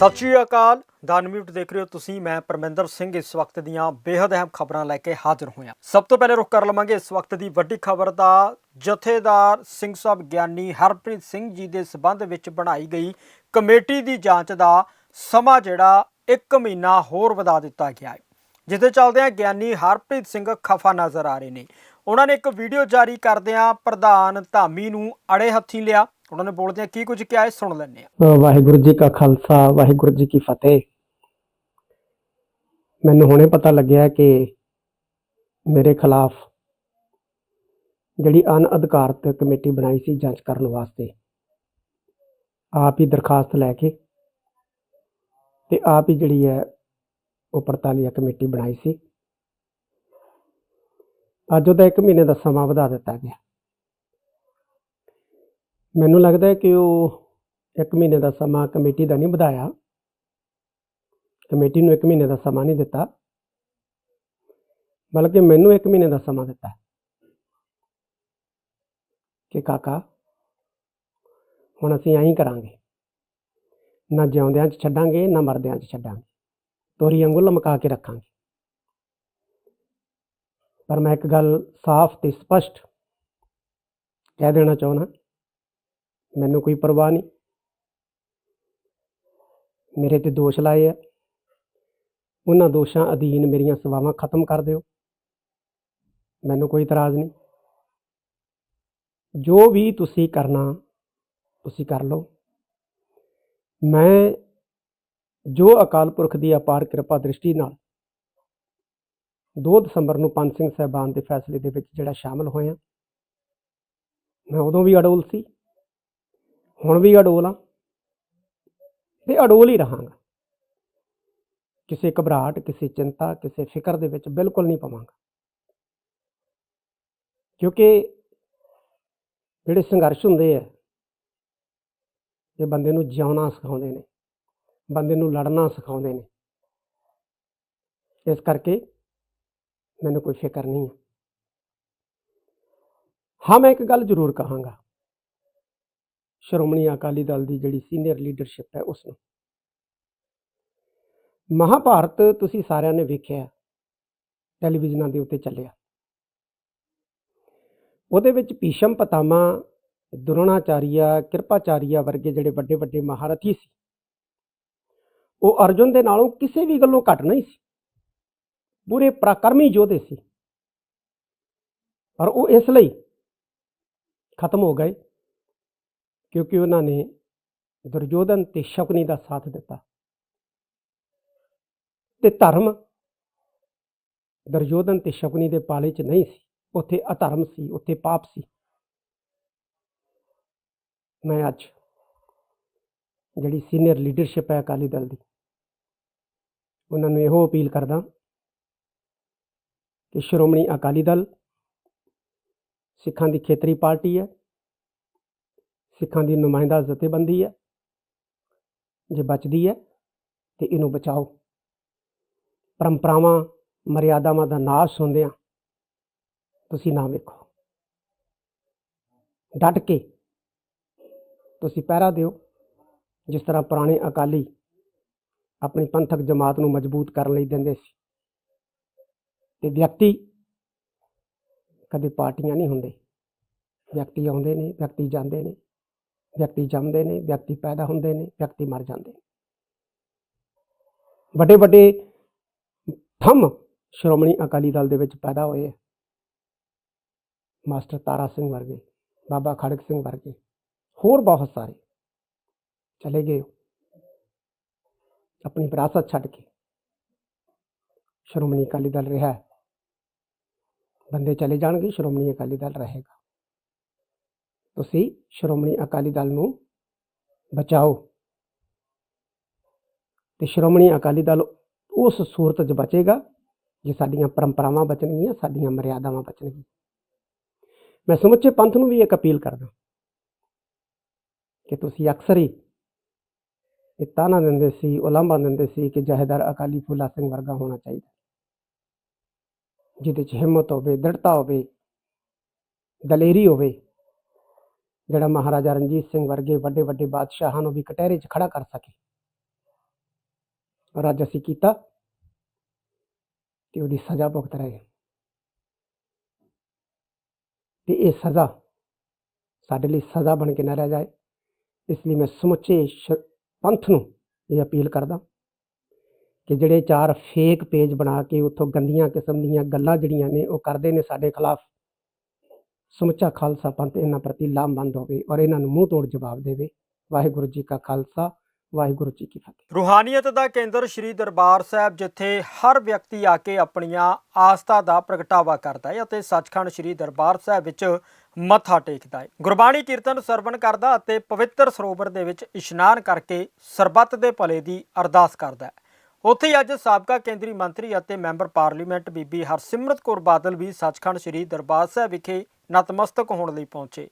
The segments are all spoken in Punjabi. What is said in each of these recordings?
ਸਤਿ ਸ਼੍ਰੀ ਅਕਾਲ। ਦਾ ਦੇਖ ਰਹੇ ਹੋ ਤੁਸੀਂ, ਮੈਂ ਪਰਮਿੰਦਰ ਸਿੰਘ। ਇਸ ਵਕਤ ਦੀਆਂ ਬੇहद ਅਹਿਮ ਖਬਰਾਂ ਲੈ ਕੇ ਹਾਜ਼ਰ ਹੋਇਆ। ਸਭ ਤੋਂ ਪਹਿਲੇ ਰੁਕ ਕਰ ਲਵਾਂਗੇ ਇਸ ਵਕਤ ਦੀ ਵੱਡੀ ਖਬਰ ਦਾ। ਜਥੇਦਾਰ ਸਿੰਘ ਸਾਹਿਬ ਗਿਆਨੀ ਹਰਪ੍ਰੀਤ ਸਿੰਘ ਜੀ ਦੇ ਸਬੰਧ ਵਿੱਚ ਬਣਾਈ ਗਈ ਕਮੇਟੀ ਦੀ ਜਾਂਚ ਦਾ ਸਮਾਂ ਜਿਹੜਾ 1 ਮਹੀਨਾ ਹੋਰ ਵਧਾ ਦਿੱਤਾ ਗਿਆ ਹੈ। ਜਿਸ ਦੇ ਚੱਲਦਿਆਂ ਗਿਆਨੀ ਹਰਪ੍ਰੀਤ ਸਿੰਘ ਖਫਾ ਨਜ਼ਰ ਆ ਰਹੇ ਨੇ। ਉਹਨਾਂ ਨੇ ਇੱਕ ਵੀਡੀਓ ਜਾਰੀ ਕਰਦਿਆਂ ਪ੍ਰਧਾਨ ਧਾਮੀ ਨੂੰ ਅੜੇ ਹੱਥੀਂ ਲਿਆ। ਉਹਨਾਂ ਨੇ ਬੋਲਦਿਆਂ ਕੀ ਕੁਝ ਕਿਹਾ ਹੈ ਸੁਣ ਲੈਂਦੇ ਹਾਂ ਵਾਹਿਗੁਰੂ ਜੀ ਕਾ ਖਾਲਸਾ, ਵਾਹਿਗੁਰੂ ਜੀ ਕੀ ਫਤਿਹ। ਮੈਨੂੰ ਹੁਣੇ ਪਤਾ ਲੱਗਿਆ ਕਿ ਮੇਰੇ ਖਿਲਾਫ ਜਿਹੜੀ ਅਨਅਧਿਕਾਰਤ ਕਮੇਟੀ ਬਣਾਈ ਸੀ ਜਾਂਚ ਕਰਨ ਵਾਸਤੇ, ਆਪ ਹੀ ਦਰਖਾਸਤ ਲੈ ਕੇ ਤੇ ਆਪ ਹੀ ਜਿਹੜੀ ਹੈ ਉਹ ਪੜਤਾਲੀਆ ਕਮੇਟੀ ਬਣਾਈ ਸੀ। ਅੱਜ ਉਹਦਾ 1 ਮਹੀਨੇ ਦਾ ਸਮਾਂ ਵਧਾ ਦਿੱਤਾ ਗਿਆ। ਮੈਨੂੰ ਲੱਗਦਾ ਹੈ ਕਿ ਉਹ ਇੱਕ ਮਹੀਨੇ ਦਾ ਸਮਾਂ ਕਮੇਟੀ ਦਾ ਨਹੀਂ ਵਧਾਇਆ। ਕਮੇਟੀ ਨੂੰ ਇੱਕ ਮਹੀਨੇ ਦਾ ਸਮਾਂ ਨਹੀਂ ਦਿੱਤਾ। ਬਲਕਿ ਮੈਨੂੰ ਇੱਕ ਮਹੀਨੇ ਦਾ ਸਮਾਂ ਦਿੱਤਾ ਕਿ ਕਾਕਾ, ਹੁਣ ਅਸੀਂ ਐਂ ਹੀ ਕਰਾਂਗੇ। ਨਾ ਜਿਉਂਦਿਆਂ 'ਚ ਛੱਡਾਂਗੇ, ਨਾ ਮਰਦਿਆਂ 'ਚ ਛੱਡਾਂਗੇ। ਤੋਰੀ ਵਾਂਗੂ ਲਮਕਾ ਕੇ ਰੱਖਾਂਗੇ। ਪਰ ਮੈਂ ਇੱਕ ਗੱਲ ਸਾਫ਼ ਤੇ ਸਪਸ਼ਟ ਕਹਿ ਦੇਣਾ ਚਾਹੁੰਦਾ। ਮੈਨੂੰ ਕੋਈ ਪਰਵਾਹ ਨਹੀਂ। ਮੇਰੇ ਤੇ ਦੋਸ਼ ਲਾਏ ਆ। ਉਹਨਾਂ ਦੋਸ਼ਾਂ ਅਧੀਨ ਮੇਰੀਆਂ ਸੇਵਾਵਾਂ ਖਤਮ ਕਰ ਦਿਓ। ਮੈਨੂੰ ਕੋਈ ਇਤਰਾਜ਼ ਨਹੀਂ। ਜੋ ਵੀ ਤੁਸੀਂ ਕਰਨਾ, ਤੁਸੀਂ ਕਰ ਲਓ। ਮੈਂ ਜੋ ਅਕਾਲ ਪੁਰਖ ਦੀ ਅਪਾਰ ਕਿਰਪਾ ਦ੍ਰਿਸ਼ਟੀ ਨਾਲ 2 ਦਸੰਬਰ ਨੂੰ ਪੰਜ ਸਿੰਘ ਸਾਹਿਬਾਨ ਦੇ ਫੈਸਲੇ ਦੇ ਵਿੱਚ ਜਿਹੜਾ ਸ਼ਾਮਲ ਹੋਇਆ, ਮੈਂ ਉਦੋਂ ਵੀ ਅਡੋਲ ਸੀ। ਹੁਣ ਵੀ ਅਡੋਲ ਆ। ਤੇ ਅਡੋਲ ਹੀ ਰਹਾਂਗਾ। ਕਿਸੇ ਘਬਰਾਹਟ, ਕਿਸੇ ਚਿੰਤਾ, ਕਿਸੇ ਫਿਕਰ ਦੇ ਵਿੱਚ ਬਿਲਕੁਲ ਨਹੀਂ ਪਵਾਂਗਾ। ਕਿਉਂਕਿ ਜਿਹੜੇ ਸੰਘਰਸ਼ ਹੁੰਦੇ ਆ, ਇਹ ਬੰਦੇ ਨੂੰ ਜਿਉਣਾ ਸਿਖਾਉਂਦੇ ਨੇ, ਬੰਦੇ ਨੂੰ ਲੜਨਾ ਸਿਖਾਉਂਦੇ ਨੇ। ਇਸ ਕਰਕੇ ਮੈਨੂੰ ਕੋਈ ਫਿਕਰ ਨਹੀਂ ਹੈ ਹਾਂ, ਮੈਂ ਇੱਕ ਗੱਲ ਜ਼ਰੂਰ ਕਹਾਂਗਾ। ਸ਼੍ਰੋਮਣੀ ਅਕਾਲੀ ਦਲ ਦੀ ਜਿਹੜੀ ਸੀਨੀਅਰ ਲੀਡਰਸ਼ਿਪ ਹੈ ਉਸ ਨੂੰ ਮਹਾਭਾਰਤ ਤੁਸੀਂ ਸਾਰਿਆਂ ਨੇ ਵੇਖਿਆ ਟੈਲੀਵਿਜ਼ਨਾਂ ਦੇ ਉੱਤੇ ਚੱਲਿਆ। ਉਹਦੇ ਵਿੱਚ ਭੀਸ਼ਮ ਪਤਾਮਾ ਦੁਰੋਣਾਚਾਰੀਆ, ਕਿਰਪਾਚਾਰੀਆ ਵਰਗੇ ਜਿਹੜੇ ਵੱਡੇ ਵੱਡੇ ਮਹਾਰਥੀ ਸੀ, ਉਹ ਅਰਜੁਨ ਦੇ ਨਾਲੋਂ ਕਿਸੇ ਵੀ ਗੱਲੋਂ ਘੱਟ ਨਹੀਂ ਸੀ। ਪੂਰੇ ਪ੍ਰਾਕਰਮੀ ਯੋਧੇ ਸੀ। ਪਰ ਉਹ ਇਸ ਲਈ ਖਤਮ ਹੋ ਗਏ। ਕਿਉਂਕਿ ਉਹਨਾਂ ਨੇ ਦੁਰਯੋਧਨ ਤੇ ਸ਼ਕੁਨੀ ਦਾ ਸਾਥ ਦਿੱਤਾ। ਤੇ ਧਰਮ ਦੁਰਯੋਧਨ ਤੇ ਸ਼ਕਨੀ ਦੇ ਪਾਲੇ 'ਚ ਨਹੀਂ ਸੀ। ਉੱਥੇ ਅਧਰਮ ਸੀ, ਉੱਥੇ ਪਾਪ ਸੀ। ਮੈਂ ਅੱਜ ਜਿਹੜੀ ਸੀਨੀਅਰ ਲੀਡਰਸ਼ਿਪ ਹੈ ਅਕਾਲੀ ਦਲ ਦੀ, ਉਹਨਾਂ ਨੂੰ ਇਹੋ ਅਪੀਲ ਕਰਦਾ ਕਿ ਸ਼੍ਰੋਮਣੀ ਅਕਾਲੀ ਦਲ ਸਿੱਖਾਂ ਦੀ ਖੇਤਰੀ ਪਾਰਟੀ ਹੈ। ਸਿੱਖਾਂ ਦੀ ਨੁਮਾਇੰਦਾ ਜਥੇਬੰਦੀ ਹੈ। ਜੇ ਬਚਦੀ ਹੈ, ਤੇ ਇਹਨੂੰ ਬਚਾਓ। ਪਰੰਪਰਾਵਾਂ, ਮਰਿਆਦਾਵਾਂ ਦਾ ਨਾਸ਼ ਹੁੰਦਿਆਂ ਤੁਸੀਂ ਨਾ ਵੇਖੋ। ਡਟ ਕੇ ਤੁਸੀਂ ਪਹਿਰਾ ਦਿਓ, ਜਿਸ ਤਰ੍ਹਾਂ ਪੁਰਾਣੇ ਅਕਾਲੀ ਆਪਣੀ ਪੰਥਕ ਜਮਾਤ ਨੂੰ ਮਜ਼ਬੂਤ ਕਰਨ ਲਈ ਦਿੰਦੇ ਸੀ। ਤੇ ਵਿਅਕਤੀ ਕਦੇ ਪਾਰਟੀਆਂ ਨਹੀਂ ਹੁੰਦੇ। ਵਿਅਕਤੀ ਆਉਂਦੇ ਨੇ, ਵਿਅਕਤੀ ਜਾਂਦੇ ਨੇ। ਵਿਅਕਤੀ ਜੰਮਦੇ ਨੇ, ਵਿਅਕਤੀ ਪੈਦਾ ਹੁੰਦੇ ਨੇ, ਵਿਅਕਤੀ ਮਰ ਜਾਂਦੇ ਨੇ। ਵੱਡੇ ਵੱਡੇ ਥੰਮ ਸ਼੍ਰੋਮਣੀ ਅਕਾਲੀ ਦਲ ਦੇ ਵਿੱਚ ਪੈਦਾ ਹੋਏ ਮਾਸਟਰ ਤਾਰਾ ਸਿੰਘ ਵਰਗੇ, ਬਾਬਾ ਖੜਕ ਸਿੰਘ ਵਰਗੇ, ਹੋਰ ਬਹੁਤ ਸਾਰੇ ਚਲੇ ਗਏ। ਆਪਣੀ ਵਿਰਾਸਤ ਛੱਡ ਕੇ ਸ਼੍ਰੋਮਣੀ ਅਕਾਲੀ ਦਲ ਰਿਹਾ। ਬੰਦੇ ਚਲੇ ਜਾਣਗੇ, ਸ਼੍ਰੋਮਣੀ ਅਕਾਲੀ ਦਲ ਰਹੇਗਾ। ਤੁਸੀਂ ਸ਼੍ਰੋਮਣੀ ਅਕਾਲੀ ਦਲ ਨੂੰ ਬਚਾਓ। ਤੇ ਸ਼੍ਰੋਮਣੀ ਅਕਾਲੀ ਦਲ ਉਸ ਸੂਰਤ 'ਚ ਬਚੇਗਾ ਜੇ ਸਾਡੀਆਂ ਪਰੰਪਰਾਵਾਂ ਬਚਣਗੀਆਂ, ਸਾਡੀਆਂ ਮਰਿਆਦਾਵਾਂ ਬਚਣਗੀਆਂ। ਮੈਂ ਸਮੁੱਚੇ ਪੰਥ ਨੂੰ ਵੀ ਇੱਕ ਅਪੀਲ ਕਰਦਾ ਕਿ ਤੁਸੀਂ ਅਕਸਰ ਹੀ ਇਹ ਤਾਨਾ ਦਿੰਦੇ ਸੀ ਉਲਾਂਭਾ ਦਿੰਦੇ ਸੀ ਕਿ ਜਹੇਦਾਰ ਅਕਾਲੀ ਫੂਲਾ ਸਿੰਘ ਵਰਗਾ ਹੋਣਾ ਚਾਹੀਦਾ। ਜਿਹਦੇ 'ਚ ਹਿੰਮਤ ਹੋਵੇ, ਦ੍ਰਿੜਤਾ ਹੋਵੇ, ਦਲੇਰੀ ਹੋਵੇ ਜਿਹੜਾ ਮਹਾਰਾਜਾ ਰਣਜੀਤ ਸਿੰਘ ਵਰਗੇ ਵੱਡੇ ਵੱਡੇ ਬਾਦਸ਼ਾਹਾਂ ਨੂੰ ਵੀ ਕਟਹਿਰੇ 'ਚ ਖੜਾ ਕਰ ਸਕੇ। ਪਰ ਅੱਜ ਅਸੀਂ ਕੀਤਾ ਤੇ ਉਹਦੀ ਸਜ਼ਾ ਭੁਗਤ ਰਹੇ ਹਾਂ। ਤੇ ਇਹ ਸਜ਼ਾ ਸਾਡੇ ਲਈ ਸਜ਼ਾ ਬਣ ਕੇ ਨਾ ਰਹਿ ਜਾਏ। ਇਸ ਲਈ ਮੈਂ ਸਮੁੱਚੇ ਸ਼- ਪੰਥ ਨੂੰ ਇਹ ਅਪੀਲ ਕਰਦਾ ਕਿ ਜਿਹੜੇ ਚਾਰ ਫੇਕ ਪੇਜ ਬਣਾ ਕੇ ਉੱਥੋਂ ਗੰਦੀਆਂ ਕਿਸਮ ਦੀਆਂ ਗੱਲਾਂ ਜਿਹੜੀਆਂ ਨੇ ਉਹ ਕਰਦੇ ਨੇ ਸਾਡੇ ਖਿਲਾਫ। ਸਮੁੱਚਾ ਖਾਲਸਾ ਪੰਥ ਇਹਨਾਂ ਪ੍ਰਤੀ ਲਾਮਬੰਦ ਹੋਵੇ ਔਰ ਇਹਨਾਂ ਨੂੰ ਮੂੰਹ ਤੋੜ ਜਵਾਬ ਦੇਵੇ। ਵਾਹਿਗੁਰੂ ਜੀ ਕਾ ਖਾਲਸਾ, ਵਾਹਿਗੁਰੂ ਜੀ ਕੀ ਫਤਿਹ। ਰੂਹਾਨੀਅਤ ਦਾ ਕੇਂਦਰ ਸ੍ਰੀ ਦਰਬਾਰ ਸਾਹਿਬ, ਜਿੱਥੇ ਹਰ ਵਿਅਕਤੀ ਆ ਕੇ ਆਪਣੀਆਂ ਆਸਥਾ ਦਾ ਪ੍ਰਗਟਾਵਾ ਕਰਦਾ ਹੈ ਅਤੇ ਸੱਚਖੰਡ ਸ੍ਰੀ ਦਰਬਾਰ ਸਾਹਿਬ ਵਿੱਚ ਮੱਥਾ ਟੇਕਦਾ ਹੈ। ਗੁਰਬਾਣੀ ਕੀਰਤਨ ਸਰਵਣ ਕਰਦਾ ਅਤੇ ਪਵਿੱਤਰ ਸਰੋਵਰ ਦੇ ਵਿੱਚ ਇਸ਼ਨਾਨ ਕਰਕੇ ਸਰਬੱਤ ਦੇ ਭਲੇ ਦੀ ਅਰਦਾਸ ਕਰਦਾ ਹੈ। ਉੱਥੇ ਹੀ ਅੱਜ ਸਾਬਕਾ ਕੇਂਦਰੀ ਮੰਤਰੀ ਅਤੇ ਮੈਂਬਰ ਪਾਰਲੀਮੈਂਟ ਬੀਬੀ ਹਰਸਿਮਰਤ ਕੌਰ ਬਾਦਲ ਵੀ ਸੱਚਖੰਡ ਸ੍ਰੀ ਦਰਬਾਰ ਸਾਹਿਬ ਵਿਖੇ ਨਤਮਸਤਕ ਹੋਣ ਲਈ ਪਹੁੰਚੇ।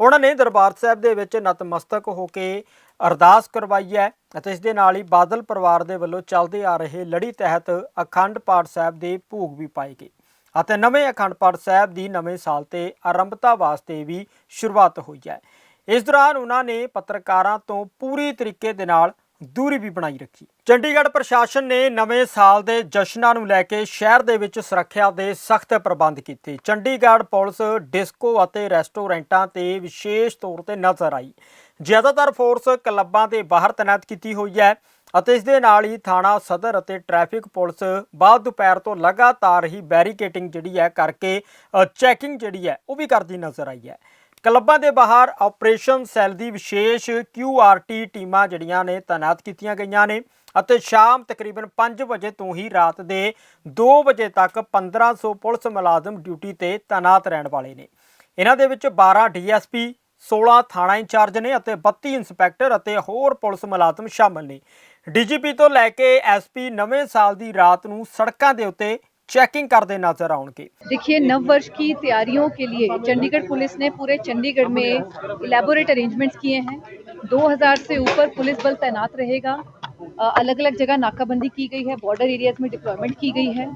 ਉਹਨਾਂ ਨੇ ਦਰਬਾਰ ਸਾਹਿਬ ਦੇ ਵਿੱਚ ਨਤਮਸਤਕ ਹੋ ਕੇ ਅਰਦਾਸ ਕਰਵਾਈ ਹੈ ਅਤੇ ਇਸ ਦੇ ਨਾਲ ਹੀ ਬਾਦਲ ਪਰਿਵਾਰ ਦੇ ਵੱਲੋਂ ਚੱਲਦੇ ਆ ਰਹੇ ਲੜੀ ਤਹਿਤ ਅਖੰਡ ਪਾਠ ਸਾਹਿਬ ਦੇ ਭੋਗ ਵੀ ਪਾਏ ਗਏ ਅਤੇ ਨਵੇਂ ਅਖੰਡ ਪਾਠ ਸਾਹਿਬ ਦੀ ਨਵੇਂ ਸਾਲ ਤੇ ਆਰੰਭਤਾ ਵਾਸਤੇ ਵੀ ਸ਼ੁਰੂਆਤ ਹੋਈ ਹੈ। ਇਸ ਦੌਰਾਨ ਉਹਨਾਂ ਨੇ ਪੱਤਰਕਾਰਾਂ ਤੋਂ ਪੂਰੀ ਤਰੀਕੇ ਦੇ ਨਾਲ ਦੂਰੀ ਵੀ ਬਣਾਈ ਰੱਖੀ। ਚੰਡੀਗੜ੍ਹ ਪ੍ਰਸ਼ਾਸਨ ਨੇ ਨਵੇਂ ਸਾਲ ਦੇ ਜਸ਼ਨਾਂ ਨੂੰ ਲੈ ਕੇ ਸ਼ਹਿਰ ਦੇ ਵਿੱਚ ਸੁਰੱਖਿਆ ਦੇ ਸਖਤ ਪ੍ਰਬੰਧ ਕੀਤੇ। ਚੰਡੀਗੜ੍ਹ ਪੁਲਿਸ, ਡਿਸਕੋ ਅਤੇ ਰੈਸਟੋਰੈਂਟਾਂ ਤੇ ਵਿਸ਼ੇਸ਼ ਤੌਰ ਤੇ ਨਜ਼ਰ ਆਈ। ਜ਼ਿਆਦਾਤਰ ਫੋਰਸ ਕਲੱਬਾਂ ਦੇ ਬਾਹਰ ਤੈਨਾਤ ਕੀਤੀ ਹੋਈ ਹੈ ਅਤੇ ਇਸ ਦੇ ਨਾਲ ਹੀ ਥਾਣਾ ਸਦਰ ਅਤੇ ਟ੍ਰੈਫਿਕ ਪੁਲਿਸ ਬਾਅਦ ਦੁਪਹਿਰ ਤੋਂ ਲਗਾਤਾਰ ਹੀ ਬੈਰੀਕੇਟਿੰਗ ਜਿਹੜੀ ਹੈ ਕਰਕੇ ਚੈਕਿੰਗ ਜਿਹੜੀ ਹੈ ਉਹ ਵੀ ਕਰਦੀ ਨਜ਼ਰ ਆਈ ਹੈ। ਕਲੱਬਾਂ ਦੇ ਬਾਹਰ ਆਪਰੇਸ਼ਨ ਸੈੱਲ ਦੀ ਵਿਸ਼ੇਸ਼ QRT ਟੀਮਾਂ ਜਿਹੜੀਆਂ ਨੇ ਤਾਇਨਾਤ ਕੀਤੀਆਂ ਗਈਆਂ ਨੇ ਅਤੇ ਸ਼ਾਮ ਤਕਰੀਬਨ 5 ਵਜੇ ਤੋਂ ਹੀ ਰਾਤ ਦੇ 2 ਵਜੇ ਤੱਕ 1500 ਪੁਲਿਸ ਮੁਲਾਜ਼ਮ ਡਿਊਟੀ ਤੇ ਤਾਇਨਾਤ ਰਹਿਣ ਵਾਲੇ ਨੇ। ਇਹਨਾਂ ਦੇ ਵਿੱਚ 12 ਡੀਐਸਪੀ 16 ਥਾਣਾ ਇੰਚਾਰਜ ਨੇ ਅਤੇ 32 ਇੰਸਪੈਕਟਰ ਅਤੇ ਹੋਰ ਪੁਲਿਸ ਮੁਲਾਜ਼ਮ ਸ਼ਾਮਲ ਨੇ। ਡੀਜੀਪੀ ਤੋਂ ਲੈ ਕੇ ਐਸਪੀ ਨਵੇਂ ਸਾਲ ਦੀ ਰਾਤ ਨੂੰ ਸੜਕਾਂ ਦੇ ਉੱਤੇ चेकिंग करते नज़र आएँगे देखिए, नव वर्ष की तैयारियों के लिए चंडीगढ़ पुलिस ने पूरे चंडीगढ़ में इलेबोरेट अरेंजमेंट्स किए हैं। 2000 से ऊपर पुलिस बल तैनात रहेगा। अलग अलग जगह नाकाबंदी की गई है बॉर्डर एरियाज़ में डिप्लॉयमेंट की गई है।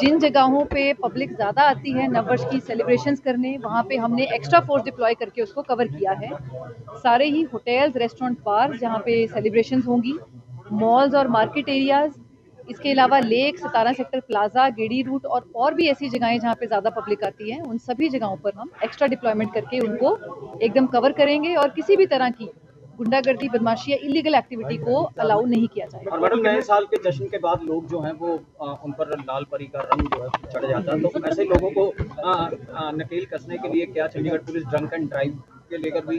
जिन जगहों पे पब्लिक ज़्यादा आती है नववर्ष की सेलिब्रेशन करने, वहाँ पे हमने एक्स्ट्रा फोर्स डिप्लॉय करके उसको कवर किया है। सारे ही होटल्स रेस्टोरेंट बार जहाँ पे सेलिब्रेशन होंगी। मॉल्स और मार्केट एरियाज़ इसके अलावा लेक सतारा सेक्टर प्लाजा गेड़ी रूट और और भी ऐसी जगहें जहाँ पे ज़्यादा पब्लिक आती है। उन सभी जगहों पर हम एक्स्ट्रा डिप्लॉयमेंट करके उनको एकदम कवर करेंगे और किसी भी तरह की गुंडागर्दी बदमाशी या इलीगल एक्टिविटी को अलाउ नहीं किया जाएगा। और मैडम नए साल के जश्न के बाद लोग जो हैं वो आ, उन पर लाल परी का रंग जो है चढ़ जाता है। तो ऐसे लोगों को नकेल कसने के लिए क्या Chandigarh police drunk and drive के लेकर भी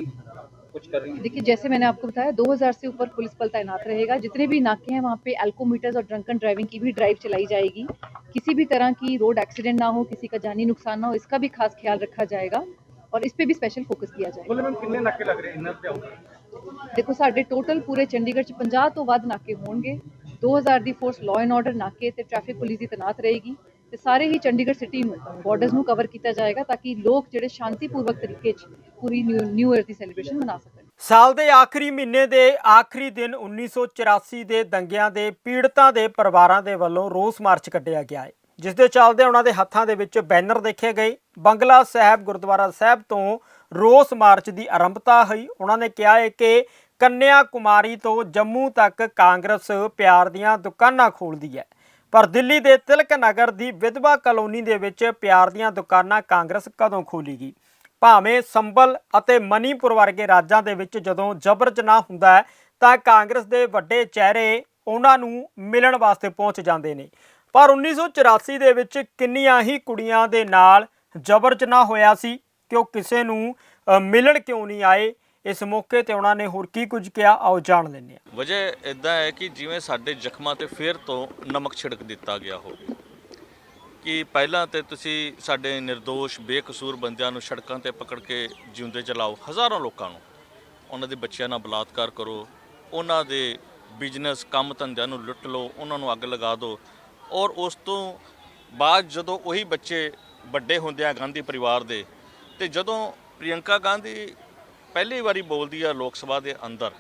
कुछ कर रही है देखिए जैसे मैंने आपको बताया 2000 से ऊपर पुलिस बल तैनात रहेगा जितने भी नाके हैं वहाँ पे एल्कोमीटर्स और ड्रंकन ड्राइविंग की भी ड्राइव चलाई जाएगी किसी भी तरह की रोड एक्सीडेंट ना हो किसी का जानी नुकसान ना हो इसका भी खास ख्याल रखा जाएगा और इस पे भी स्पेशल फोकस किया जाएगा मैम कितने नाके लग रहे हैं इनर पे ਦੇਖੋ ਸਾਡੇ ਟੋਟਲ ਪੂਰੇ ਚੰਡੀਗੜ੍ਹ ਚ 50 ਤੋਂ ਵੱਧ ਨਾਕੇ ਹੋਣਗੇ 2000 ਦੀ ਫੋਰਸ ਲਾਅ ਐਂਡ ਆਰਡਰ ਨਾਕੇ ਤੇ ਟ੍ਰੈਫਿਕ ਪੁਲਿਸ ਦੀ ਤੈਨਾਤ ਰਹੇਗੀ ਤੇ ਸਾਰੇ ਹੀ ਚੰਡੀਗੜ੍ਹ ਸਿਟੀ ਨੂੰ ਬਾਰਡਰਸ ਨੂੰ ਕਵਰ ਕੀਤਾ ਜਾਏਗਾ ਤਾਂ ਕਿ ਲੋਕ ਜਿਹੜੇ ਸ਼ਾਂਤੀਪੂਰਵਕ ਤਰੀਕੇ 'ਚ ਪੂਰੀ ਨਿਊ ਇਅਰ ਦੀ ਸੈਲੀਬ੍ਰੇਸ਼ਨ ਮਨਾ ਸਕਣ। ਸਾਲ ਦੇ ਆਖਰੀ ਮਹੀਨੇ ਦੇ ਆਖਰੀ ਦਿਨ 1984 ਦੇ ਦੰਗਿਆਂ ਦੇ ਪੀੜਤਾਂ ਦੇ ਪਰਿਵਾਰਾਂ ਦੇ ਵੱਲੋਂ ਰੋਸ ਮਾਰਚ ਕੱਢਿਆ ਗਿਆ ਹੈ ਜਿਸ ਦੇ ਚੱਲਦੇ ਉਹਨਾਂ ਦੇ ਹੱਥਾਂ ਦੇ ਵਿੱਚ ਬੈਨਰ ਦੇਖੇ ਗਏ। ਬੰਗਲਾ ਸਾਹਿਬ, ਗੁਰਦੁਆਰਾ ਸਾਹਿਬ ਤੋਂ ਰੋਸ ਮਾਰਚ ਦੀ ਆਰੰਭਤਾ ਹੋਈ। ਉਹਨਾਂ ਨੇ ਕਿਹਾ ਹੈ ਕਿ ਕੰਨਿਆ ਕੁਮਾਰੀ ਤੋਂ ਜੰਮੂ ਤੱਕ ਕਾਂਗਰਸ ਪਿਆਰ ਦੀਆਂ ਦੁਕਾਨਾਂ ਖੋਲਦੀ ਹੈ ਪਰ ਦਿੱਲੀ ਦੇ ਤਿਲਕ ਨਗਰ ਦੀ ਵਿਧਵਾ ਕਲੋਨੀ ਦੇ ਵਿੱਚ ਪਿਆਰ ਦੀਆਂ ਦੁਕਾਨਾਂ ਕਾਂਗਰਸ ਕਦੋਂ ਖੋਲੇਗੀ ਭਾਵੇਂ ਸੰਬਲ ਅਤੇ ਮਨੀਪੁਰ ਵਰਗੇ ਰਾਜਾਂ ਦੇ ਵਿੱਚ ਜਦੋਂ ਜ਼ਬਰ ਜਨਾਹ ਹੁੰਦਾ ਹੈ, ਤਾਂ ਕਾਂਗਰਸ ਦੇ ਵੱਡੇ ਚਿਹਰੇ ਉਹਨਾਂ ਨੂੰ ਮਿਲਣ ਵਾਸਤੇ ਪਹੁੰਚ ਜਾਂਦੇ ਨੇ। ਪਰ 1984 ਦੇ ਵਿੱਚ ਕਿੰਨੀਆਂ ਹੀ ਕੁੜੀਆਂ ਦੇ ਨਾਲ ਜ਼ਬਰ ਜਨਾਹ ਹੋਇਆ ਸੀ ਕਿ ਉਹ ਕਿਸੇ ਨੂੰ ਮਿਲਣ ਕਿਉਂ ਨਹੀਂ ਆਏ? ਇਸ ਮੌਕੇ ਤੇ ਉਹਨਾਂ ਨੇ ਹੋਰ ਕੀ ਕੁਝ ਕਿਹਾ? ਆਓ ਜਾਣ ਲੈਂਦੇ ਹਾਂ। ਵਜ੍ਹਾ ਇਦਾਂ ਹੈ ਕਿ ਜਿਵੇਂ ਸਾਡੇ ਜ਼ਖਮਾਂ ਤੇ ਫੇਰ ਤੋਂ ਨਮਕ ਛਿੜਕ ਦਿੱਤਾ ਗਿਆ ਹੋਵੇ। ਕਿ ਪਹਿਲਾਂ ਤੇ ਤੁਸੀਂ ਸਾਡੇ નિર્ਦੋਸ਼ ਬੇਕਸੂਰ ਬੰਦਿਆਂ ਨੂੰ ਸੜਕਾਂ ਤੇ ਪਕੜ ਕੇ ਜਿਉਂਦੇ ਚਲਾਓ, ਹਜ਼ਾਰਾਂ ਲੋਕਾਂ ਨੂੰ। ਉਹਨਾਂ ਦੇ ਬੱਚਿਆਂ ਨਾਲ ਬਲਾਤਕਾਰ ਕਰੋ, ਉਹਨਾਂ ਦੇ ਬਿਜ਼ਨਸ ਕੰਮ ਧੰਦਿਆਂ ਨੂੰ ਲੁੱਟ ਲਓ, ਉਹਨਾਂ ਨੂੰ ਅੱਗ ਲਗਾ ਦਿਓ। ਔਰ ਉਸ ਤੋਂ ਬਾਅਦ ਜਦੋਂ ਉਹੀ ਬੱਚੇ ਵੱਡੇ ਹੁੰਦੇ ਆ ਗਾਂਧੀ ਪਰਿਵਾਰ ਦੇ, ਤੇ ਜਦੋਂ ਪ੍ਰਿਯੰਕਾ ਗਾਂਧੀ ਪਹਿਲੀ ਵਾਰੀ ਬੋਲਦੀ ਆ ਲੋਕ ਸਭਾ ਦੇ ਅੰਦਰ,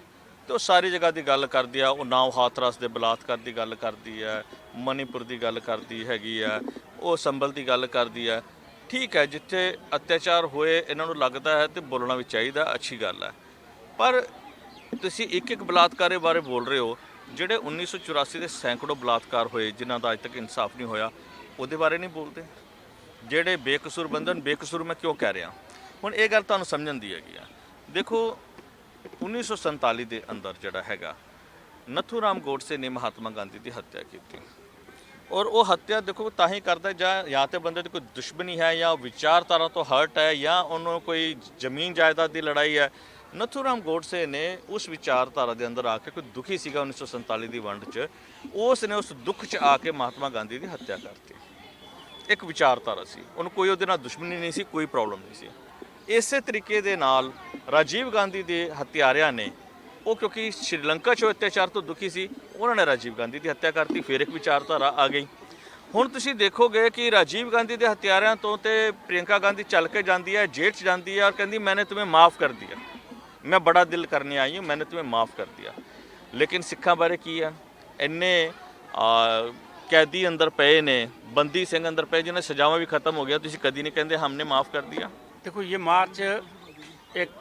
ਤੇ ਉਹ ਸਾਰੀ ਜਗ੍ਹਾ ਦੀ ਗੱਲ ਕਰਦੀ ਆ, ਉਹ ਨਾਵ ਹਾਥਰਸ ਦੇ ਬਲਾਤਕਾਰ ਦੀ ਗੱਲ ਕਰਦੀ ਆ, ਮਨੀਪੁਰ ਦੀ ਗੱਲ ਕਰਦੀ ਹੈਗੀ ਆ ਉਹ ਸੰਬਲ ਦੀ ਗੱਲ ਕਰਦੀ ਹੈ ਠੀਕ ਹੈ, ਜਿੱਥੇ ਅਤਿਆਚਾਰ ਹੋਏ, ਇਹਨਾਂ ਨੂੰ ਲੱਗਦਾ ਹੈ ਤੇ ਬੋਲਣਾ ਵੀ ਚਾਹੀਦਾ, ਅੱਛੀ ਗੱਲ ਹੈ। ਪਰ ਤੁਸੀਂ ਇੱਕ ਇੱਕ ਬਲਾਤਕਾਰੇ ਬਾਰੇ ਬੋਲ ਰਹੇ ਹੋ, ਜਿਹੜੇ 1984 ਦੇ ਸੈਂਕੜੋ ਬਲਾਤਕਾਰ ਹੋਏ, ਜਿਨ੍ਹਾਂ ਦਾ ਅਜ ਤੱਕ ਇਨਸਾਫ ਨਹੀਂ ਹੋਇਆ, ਉਹਦੇ ਬਾਰੇ ਨਹੀਂ ਬੋਲਦੇ? ਜਿਹੜੇ ਬੇਕਸੂਰ ਬੰਦੇ ਨੂੰ ਬੇਕਸੂਰ ਮੈਂ ਕਿਉਂ ਕਹਿ ਰਿਹਾ? ਹੁਣ ਇਹ ਗੱਲ ਤੁਹਾਨੂੰ ਸਮਝਣ ਦੀ ਹੈਗੀ ਆ। ਦੇਖੋ 1947 ਦੇ ਅੰਦਰ ਜਿਹੜਾ ਹੈਗਾ, ਨਥੂ ਰਾਮ ਗੋਡਸੇ ਨੇ ਮਹਾਤਮਾ ਗਾਂਧੀ ਦੀ ਹੱਤਿਆ ਕੀਤੀ। ਔਰ ਉਹ ਹੱਤਿਆ ਦੇਖੋ ਤਾਂ ਹੀ ਕਰਦਾ ਜਾਂ ਜਾਂ ਤੇ ਬੰਦੇ ਦੀ ਕੋਈ ਦੁਸ਼ਮਣੀ ਹੈ ਜਾਂ ਉਹ ਵਿਚਾਰਧਾਰਾ ਤੋਂ ਹਰਟ ਹੈ ਜਾਂ ਉਹਨੂੰ ਕੋਈ ਜ਼ਮੀਨ ਜਾਇਦਾਦ ਦੀ ਲੜਾਈ ਹੈ। ਨਥੂ ਰਾਮ ਗੋਡਸੇ ਨੇ ਉਸ ਵਿਚਾਰਧਾਰਾ ਦੇ ਅੰਦਰ ਆ ਕੇ ਕੋਈ ਦੁਖੀ ਸੀਗਾ 1947 ਦੀ ਵੰਡ 'ਚ। ਉਸ ਨੇ ਉਸ ਦੁੱਖ 'ਚ ਆ ਕੇ ਮਹਾਤਮਾ ਗਾਂਧੀ ਦੀ ਹੱਤਿਆ ਕਰਤੀ। ਇੱਕ ਵਿਚਾਰਧਾਰਾ ਸੀ। ਉਹਨੂੰ ਕੋਈ ਉਹਦੇ ਨਾਲ ਦੁਸ਼ਮਣੀ ਨਹੀਂ ਸੀ, ਕੋਈ ਪ੍ਰੋਬਲਮ ਨਹੀਂ ਸੀ। ਇਸੇ ਤਰੀਕੇ ਦੇ ਨਾਲ ਰਾਜੀਵ ਗਾਂਧੀ ਦੇ ਹਤਿਆਰਿਆਂ ਨੇ ਉਹ ਕਿਉਂਕਿ ਸ਼੍ਰੀਲੰਕਾ 'ਚੋਂ ਅਤਿਆਚਾਰ ਤੋਂ ਦੁਖੀ ਸੀ, ਉਹਨਾਂ ਨੇ ਰਾਜੀਵ ਗਾਂਧੀ ਦੀ ਹੱਤਿਆ ਕਰਤੀ, ਫਿਰ ਇੱਕ ਵਿਚਾਰਧਾਰਾ ਆ ਗਈ। ਹੁਣ ਤੁਸੀਂ ਦੇਖੋਗੇ ਕਿ ਰਾਜੀਵ ਗਾਂਧੀ ਦੇ ਹਤਿਆਰਿਆਂ ਤੋਂ ਤੇ ਪ੍ਰਿਯੰਕਾ ਗਾਂਧੀ ਚੱਲ ਕੇ ਜਾਂਦੀ ਹੈ, ਜੇਲ੍ਹ 'ਚ ਜਾਂਦੀ ਹੈ ਔਰ ਕਹਿੰਦੀ, ਮੈਨੇ ਤੁਮੇ ਮਾਫ ਕਰ ਦਿਆ। ਮੈਂ ਬੜਾ ਦਿਲ ਕਰਨੇ ਆਈ ਹਾਂ, ਮੈਨੇ ਤੁਮੇ ਮਾਫ ਕਰ ਦਿਆ। ਲੇਕਿਨ ਸਿੱਖਾਂ ਬਾਰੇ ਕੀ ਹੈ? ਇੰਨੇ ਕੈਦੀ ਅੰਦਰ ਪਏ ਨੇ, ਬੰਦੀ ਸਿੰਘ ਅੰਦਰ ਪਏ ਜਿਹਨਾਂ ਸਜ਼ਾਵਾਂ ਵੀ ਖਤਮ ਹੋ ਗਿਆ ਤੁਸੀਂ ਕਦੀ ਨਹੀਂ ਕਹਿੰਦੇ, ਹਮਨੇ ਮਾਫ ਕਰ ਦਿਆ? ਇਹ ਮਾਰਚ, ਇੱਕ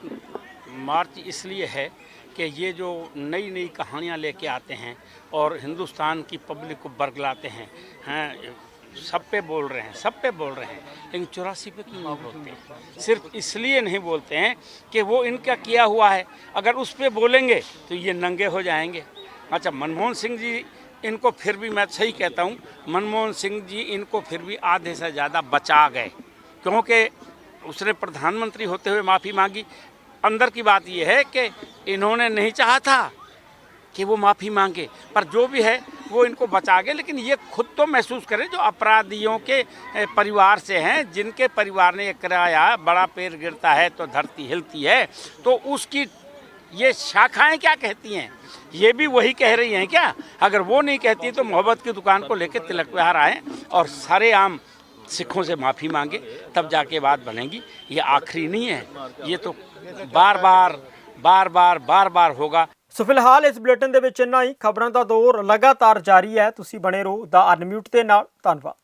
ਮਾਰਚ ਇਸ ਲਈ ਹੈ कि ये जो नई नई कहानियाँ लेके आते हैं और हिंदुस्तान की पब्लिक को बरगलाते हैं हैं, सब पे बोल रहे हैं, सब पे बोल रहे हैं, लेकिन चौरासी पे क्यों नहीं बोलते हैं? सिर्फ़ इसलिए नहीं बोलते हैं कि वो इनका किया हुआ है। अगर उस पर बोलेंगे तो ये नंगे हो जाएँगे। अच्छा मनमोहन सिंह जी, इनको फिर भी मैं सही कहता हूँ, मनमोहन सिंह जी इनको फिर भी आधे से ज़्यादा बचा गए। क्योंकि उसने प्रधानमंत्री होते हुए माफ़ी मांगी अंदर की बात यह है कि इन्होंने नहीं चाहा था कि वो माफ़ी मांगे, पर जो भी है, वो इनको बचा गए, लेकिन ये खुद तो महसूस करें, जो अपराधियों के परिवार से हैं, जिनके परिवार ने कराया बड़ा पेड़ गिरता है तो धरती हिलती है तो उसकी ये शाखाएँ क्या कहती हैं? ये भी वही कह रही हैं क्या? अगर वो नहीं कहती तो मोहब्बत की दुकान को लेकर तिलक विहार आए और सरेआम सिखों से माफ़ी मांगे तब जाके बात बनेगी ये आखिरी नहीं है ये तो बार बार बार बार बार बार होगा ਸੋ ਫਿਲਹਾਲ ਇਸ ਬੁਲੇਟਿਨ ਦੇ ਵਿੱਚ ਇੰਨਾ ਹੀ ਖਬਰਾਂ ਦਾ ਦੌਰ ਲਗਾਤਾਰ ਜਾਰੀ ਹੈ ਤੁਸੀਂ ਬਣੇ ਰਹੋ ਦਾ ਅਨਮਿਊਟ ਦੇ ਨਾਲ ਧੰਨਵਾਦ